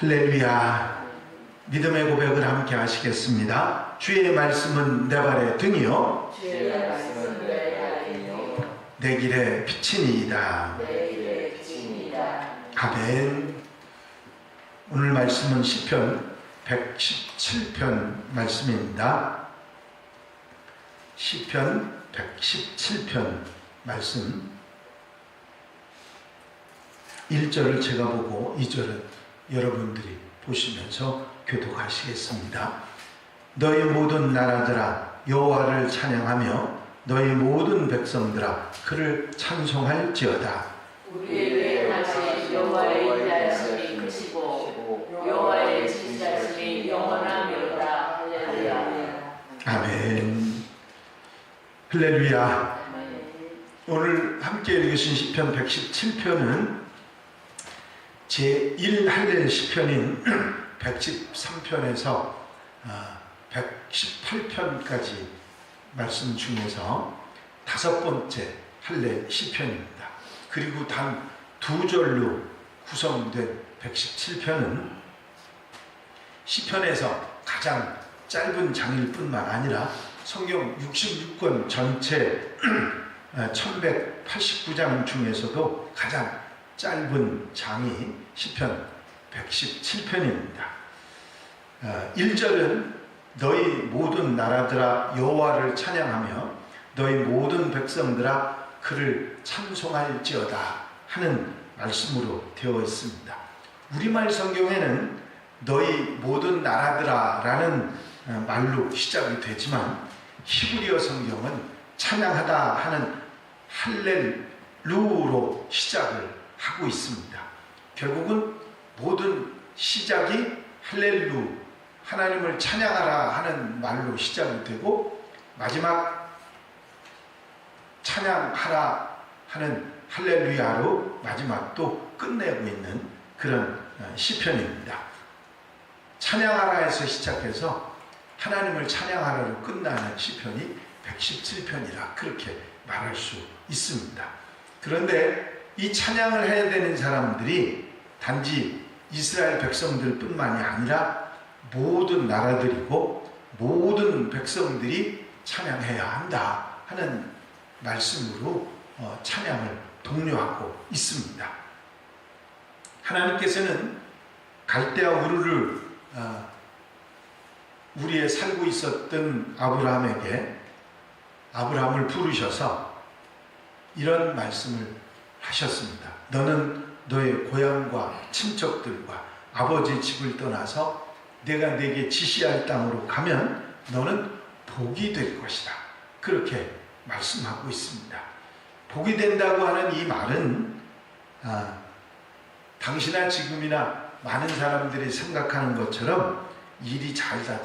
할렐루야. 믿음의 고백을 함께 하시겠습니다. 주의 말씀은 내 발의 등이요. 주의 말씀은 내 발이요 내 길의 빛이니이다. 내 길의 빛입니다. 아멘. 오늘 말씀은 시편 117편 말씀입니다. 시편 117편 말씀 1절을 제가 보고 2절은 여러분들이 보시면서 교독하시겠습니다. 너희 모든 나라들아 여호와를 찬양하며 너희 모든 백성들아 그를 찬송할지어다. 우리에게 하신 여호와의 인자심이 크시고 여호와의 진자심이 영원하미로다. 할렐루야. 아멘. 할렐루야. 오늘 함께 읽으신 시편 117편은 제1할렐 시편인 113편에서 118편까지 말씀 중에서 다섯 번째 할렐 시편입니다. 그리고 단 두 절로 구성된 117편은 시편에서 가장 짧은 장일 뿐만 아니라 성경 66권 전체 1189장 중에서도 가장 짧은 장이 시편 117편입니다. 1절은 너희 모든 나라들아 여호와를 찬양하며 너희 모든 백성들아 그를 찬송할지어다 하는 말씀으로 되어 있습니다. 우리말 성경에는 너희 모든 나라들아라는 말로 시작이 되지만 히브리어 성경은 찬양하다 하는 할렐루로 시작을 하고 있습니다. 결국은 모든 시작이 할렐루 하나님을 찬양하라 하는 말로 시작이 되고 마지막 찬양하라 하는 할렐루야로 마지막 또 끝내고 있는 그런 시편입니다. 찬양하라 에서 시작해서 하나님을 찬양하라로 끝나는 시편이 117편이라 그렇게 말할 수 있습니다. 그런데 이 찬양을 해야 되는 사람들이 단지 이스라엘 백성들 뿐만이 아니라 모든 나라들이고 모든 백성들이 찬양해야 한다 하는 말씀으로 찬양을 독려하고 있습니다. 하나님께서는 갈대아 우르를 우리에 살고 있었던 아브라함에게 아브라함을 부르셔서 이런 말씀을 하셨습니다. 너는 너의 고향과 친척들과 아버지 집을 떠나서 내가 내게 지시할 땅으로 가면 너는 복이 될 것이다. 그렇게 말씀하고 있습니다. 복이 된다고 하는 이 말은 아, 당시나 지금이나 많은 사람들이 생각하는 것처럼 일이 잘 다,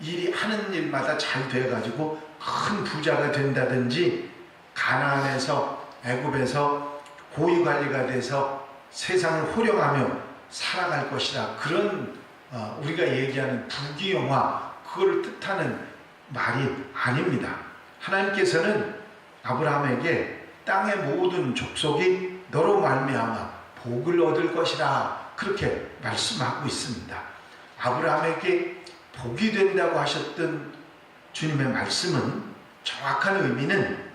일이 하는 일마다 잘 돼가지고 큰 부자가 된다든지 가나안에서 애굽에서 고위 관리가 돼서 세상을 호령하며 살아갈 것이다. 그런 어, 우리가 얘기하는 부귀영화 그걸 뜻하는 말이 아닙니다. 하나님께서는 아브라함에게 땅의 모든 족속이 너로 말미암아 복을 얻을 것이라 그렇게 말씀하고 있습니다. 아브라함에게 복이 된다고 하셨던 주님의 말씀은 정확한 의미는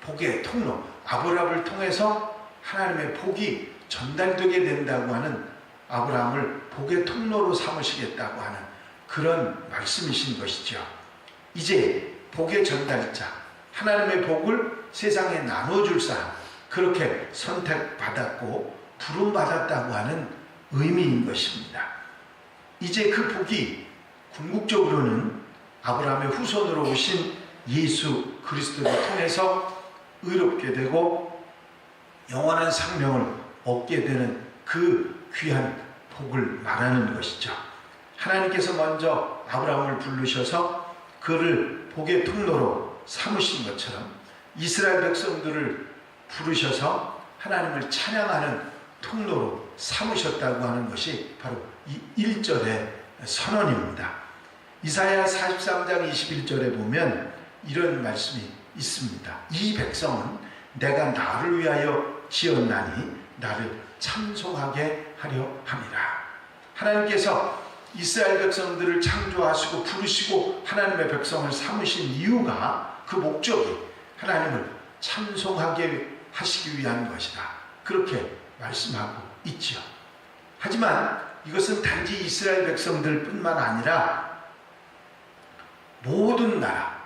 복의 통로, 아브라함을 통해서 하나님의 복이 전달되게 된다고 하는 아브라함을 복의 통로로 삼으시겠다고 하는 그런 말씀이신 것이죠. 이제 복의 전달자, 하나님의 복을 세상에 나눠줄 사람, 그렇게 선택받았고 부름받았다고 하는 의미인 것입니다. 이제 그 복이 궁극적으로는 아브라함의 후손으로 오신 예수 그리스도를 통해서 의롭게 되고 영원한 생명을 얻게 되는 그 귀한 복을 말하는 것이죠. 하나님께서 먼저 아브라함을 부르셔서 그를 복의 통로로 삼으신 것처럼 이스라엘 백성들을 부르셔서 하나님을 찬양하는 통로로 삼으셨다고 하는 것이 바로 이 1절의 선언입니다. 이사야 43장 21절에 보면 이런 말씀이 있습니다. 이 백성은 내가 나를 위하여 지었나니 나를 찬송하게 하려 함이라. 하나님께서 이스라엘 백성들을 창조하시고 부르시고 하나님의 백성을 삼으신 이유가 그 목적이 하나님을 찬송하게 하시기 위한 것이다. 그렇게 말씀하고 있지요. 하지만 이것은 단지 이스라엘 백성들 뿐만 아니라 모든 나라,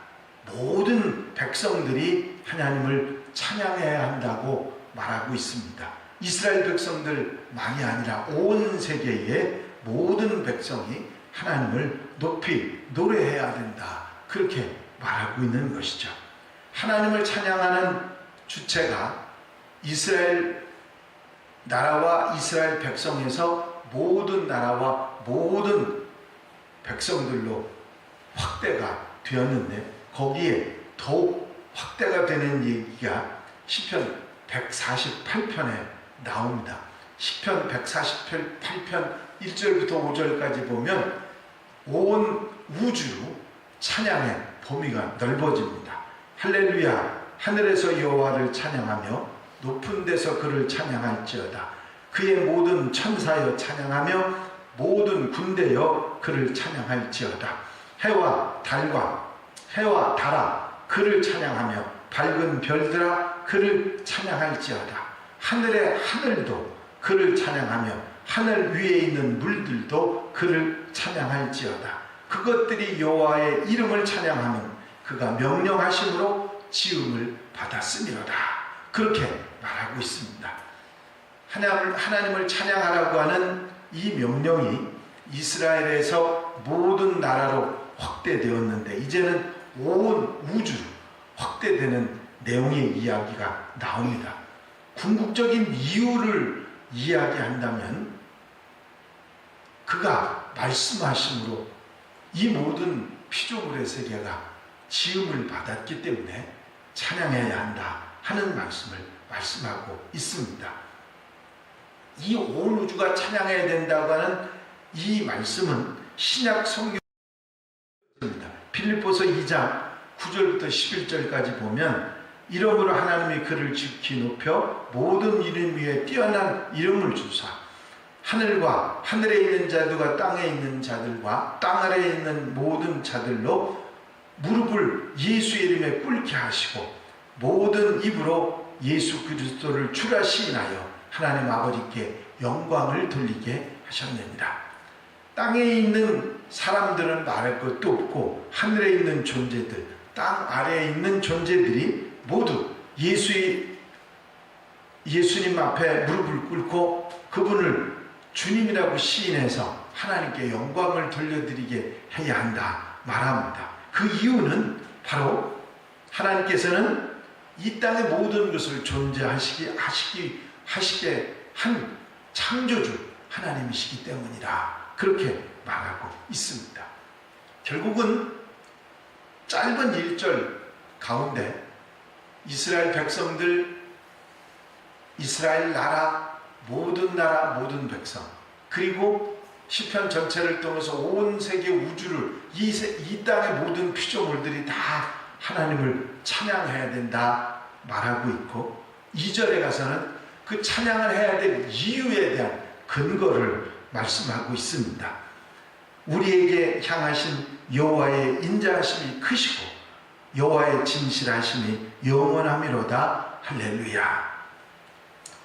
모든 백성들이 하나님을 찬양해야 한다고 말하고 있습니다. 이스라엘 백성들만이 아니라 온 세계의 모든 백성이 하나님을 높이 노래해야 된다. 그렇게 말하고 있는 것이죠. 하나님을 찬양하는 주체가 이스라엘 나라와 이스라엘 백성에서 모든 나라와 모든 백성들로 확대가 되었는데 거기에 더욱 확대가 되는 얘기가 시편 148편에 나옵니다. 시편 148편 1절부터 5절까지 보면 온 우주 찬양의 범위가 넓어집니다. 할렐루야 하늘에서 여호와를 찬양하며 높은 데서 그를 찬양할지어다. 그의 모든 천사여 찬양하며 모든 군대여 그를 찬양할지어다. 해와 달과 해와 달아 그를 찬양하며 밝은 별들아 그를 찬양할지어다. 하늘의 하늘도 그를 찬양하며 하늘 위에 있는 물들도 그를 찬양할지어다. 그것들이 여호와의 이름을 찬양하면 그가 명령하심으로 지음을 받았음이로다. 그렇게 말하고 있습니다. 하나님을, 하나님을 찬양하라고 하는 이 명령이 이스라엘에서 모든 나라로 확대되었는데 이제는 온 우주로 확대되는 내용의 이야기가 나옵니다. 궁극적인 이유를 이야기한다면 그가 말씀하심으로 이 모든 피조물의 세계가 지음을 받았기 때문에 찬양해야 한다 하는 말씀을 말씀하고 있습니다. 이 온 우주가 찬양해야 된다고 하는 이 말씀은 신약 성경 빌립보서 2장 9절부터 11절까지 보면 이름으로 하나님이 그를 지키 높여 모든 이름 위에 뛰어난 이름을 주사 하늘과 하늘에 있는 자들과 땅에 있는 자들과 땅 아래에 있는 모든 자들로 무릎을 예수 이름에 꿇게 하시고 모든 입으로 예수 그리스도를 시인하여 하나님 아버지께 영광을 돌리게 하셨느니라. 땅에 있는 사람들은 말할 것도 없고 하늘에 있는 존재들, 땅 아래에 있는 존재들이 모두 예수의 예수님 앞에 무릎을 꿇고 그분을 주님이라고 시인해서 하나님께 영광을 돌려드리게 해야 한다 말합니다. 그 이유는 바로 하나님께서는 이 땅의 모든 것을 존재하시기 하시기 하시게 한 창조주 하나님이시기 때문이라 그렇게 말하고 있습니다. 결국은 짧은 1절 가운데 이스라엘 백성들 이스라엘 나라 모든 나라 모든 백성 그리고 시편 전체를 통해서 온 세계 우주를 이, 세, 이 땅의 모든 피조물들이 다 하나님을 찬양해야 된다 말하고 있고 2절에 가서는 그 찬양을 해야 될 이유에 대한 근거를 말씀하고 있습니다. 우리에게 향하신 여호와의 인자하심이 크시고 여호와의 진실하심이 영원함이로다 할렐루야.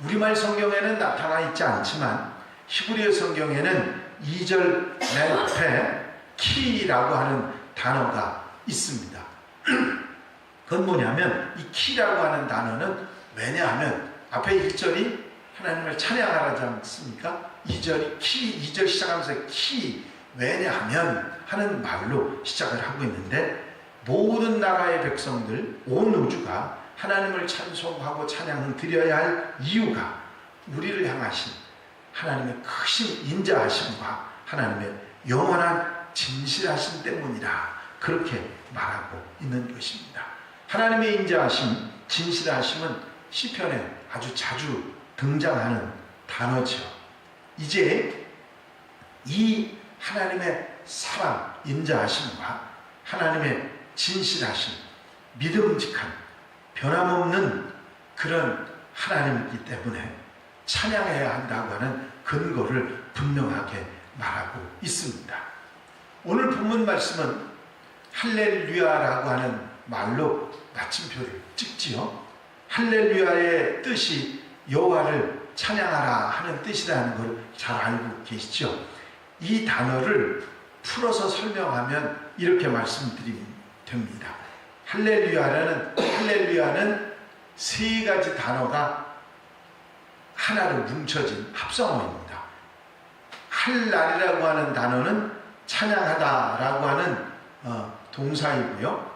우리말 성경에는 나타나 있지 않지만 히브리어 성경에는 2절 맨 앞에 키라고 하는 단어가 있습니다. 그건 뭐냐면 이 키라고 하는 단어는 왜냐하면 앞에 1절이 하나님을 찬양하라지 않습니까? 2절이 키, 2절 시작하면서 키, 왜냐하면 하는 말로 시작을 하고 있는데 모든 나라의 백성들, 온 우주가 하나님을 찬송하고 찬양 드려야 할 이유가 우리를 향하신 하나님의 크신 인자하심과 하나님의 영원한 진실하심 때문이라 그렇게 말하고 있는 것입니다. 하나님의 인자하심, 진실하심은 시편에 아주 자주 등장하는 단어죠. 이제 이 하나님의 사랑, 인자하심과 하나님의 진실하심, 믿음직한, 변함없는 그런 하나님이기 때문에 찬양해야 한다고 하는 근거를 분명하게 말하고 있습니다. 오늘 본문 말씀은 할렐루야라고 하는 말로 마침표를 찍지요. 할렐루야의 뜻이 여호와를 찬양하라 하는 뜻이라는 걸 잘 알고 계시죠. 이 단어를 풀어서 설명하면 이렇게 말씀드리면 됩니다. 할렐루야라는 할렐루야는 세 가지 단어가 하나로 뭉쳐진 합성어입니다. 할날이라고 하는 단어는 찬양하다라고 하는 어, 동사이고요.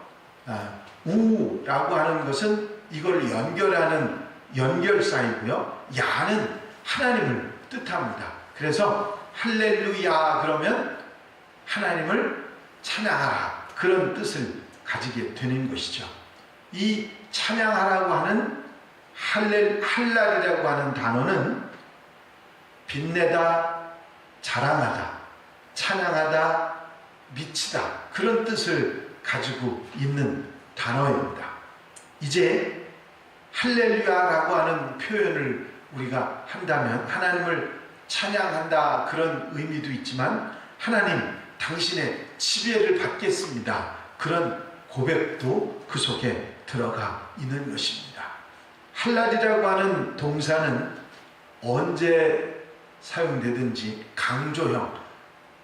아, 우라고 하는 것은 이걸 연결하는 연결사이고요. 야는 하나님을 뜻합니다. 그래서 할렐루야 그러면 하나님을 찬양하라 그런 뜻을 가지게 되는 것이죠. 이 찬양하라고 하는 할렐 할랄이라고 하는 단어는 빛내다, 자랑하다, 찬양하다, 미치다 그런 뜻을 가지고 있는 단어입니다. 이제 할렐루야라고 하는 표현을 우리가 한다면 하나님을 찬양한다 그런 의미도 있지만 하나님 당신의 지배를 받겠습니다. 그런 고백도 그 속에 들어가 있는 것입니다. 할랄이라고 하는 동사는 언제 사용되든지 강조형,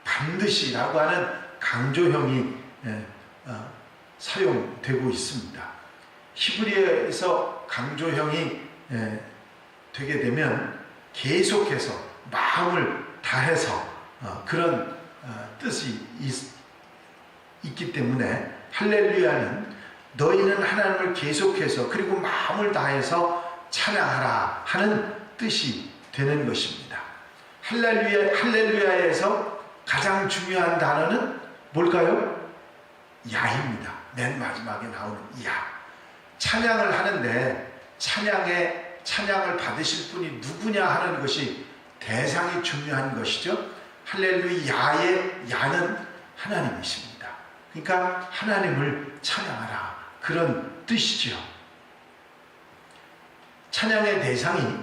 반드시라고 하는 강조형이 예, 어, 사용되고 있습니다. 히브리어에서 강조형이 예, 되게 되면 계속해서 마음을 다해서 어, 그런 어, 뜻이 있, 있기 때문에 할렐루야는 너희는 하나님을 계속해서 그리고 마음을 다해서 찬양하라 하는 뜻이 되는 것입니다. 할렐루야, 할렐루야에서 가장 중요한 단어는 뭘까요? 야입니다. 맨 마지막에 나오는 야. 찬양을 하는데 찬양의 찬양을 받으실 분이 누구냐 하는 것이 대상이 중요한 것이죠. 할렐루야의 야는 하나님이십니다. 그러니까 하나님을 찬양하라 그런 뜻이죠. 찬양의 대상이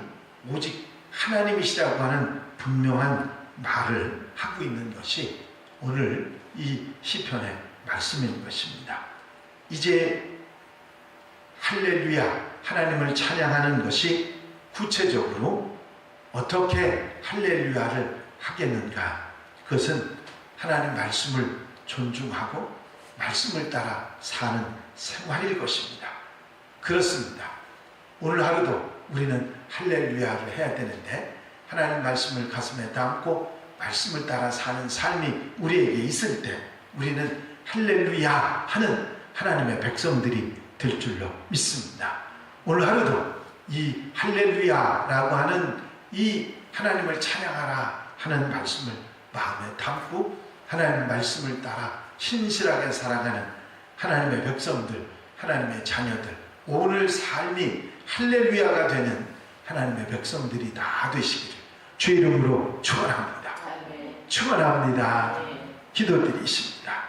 오직 하나님이시라고 하는 분명한 말을 하고 있는 것이 오늘 이 시편의 말씀인 것입니다. 이제 할렐루야 하나님을 찬양하는 것이 구체적으로 어떻게 할렐루야를 하겠는가? 그것은 하나님 말씀을 존중하고 말씀을 따라 사는 생활일 것입니다. 그렇습니다. 오늘 하루도 우리는 할렐루야를 해야 되는데 하나님 말씀을 가슴에 담고 말씀을 따라 사는 삶이 우리에게 있을 때 우리는 할렐루야 하는 하나님의 백성들이 될 줄로 믿습니다. 오늘 하루도 이 할렐루야라고 하는 이 하나님을 찬양하라 하는 말씀을 마음에 담고 하나님 말씀을 따라 신실하게 살아가는 하나님의 백성들, 하나님의 자녀들, 오늘 삶이 할렐루야가 되는 하나님의 백성들이 다 되시기를 주 이름으로 축원합니다. 축원합니다. 기도드리십니다.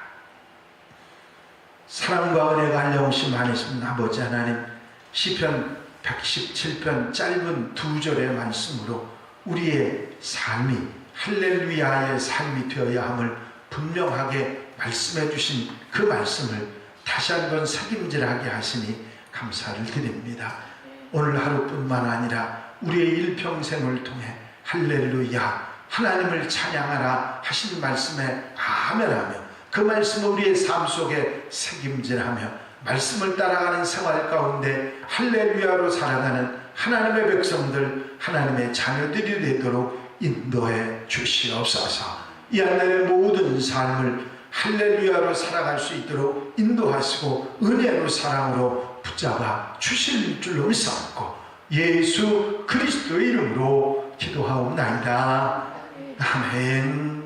사랑과 은혜가 한량없이 많으신 아버지 하나님 시편 117편 짧은 두 절의 말씀으로 우리의 삶이 할렐루야의 삶이 되어야 함을 분명하게 말씀해 주신 그 말씀을 다시 한번 책임질하게 하시니 감사를 드립니다. 오늘 하루뿐만 아니라 우리의 일평생을 통해 할렐루야 하나님을 찬양하라 하신 말씀에 아멘하며 그 말씀을 우리의 삶 속에 책임질하며 말씀을 따라가는 생활 가운데 할렐루야로 살아가는 하나님의 백성들 하나님의 자녀들이 되도록 인도해 주시옵소서 이 하늘의 모든 삶을 할렐루야로 살아갈 수 있도록 인도하시고 은혜로 사랑으로 붙잡아 주실 줄로 믿사옵고 예수 그리스도의 이름으로 기도하옵나이다. 아멘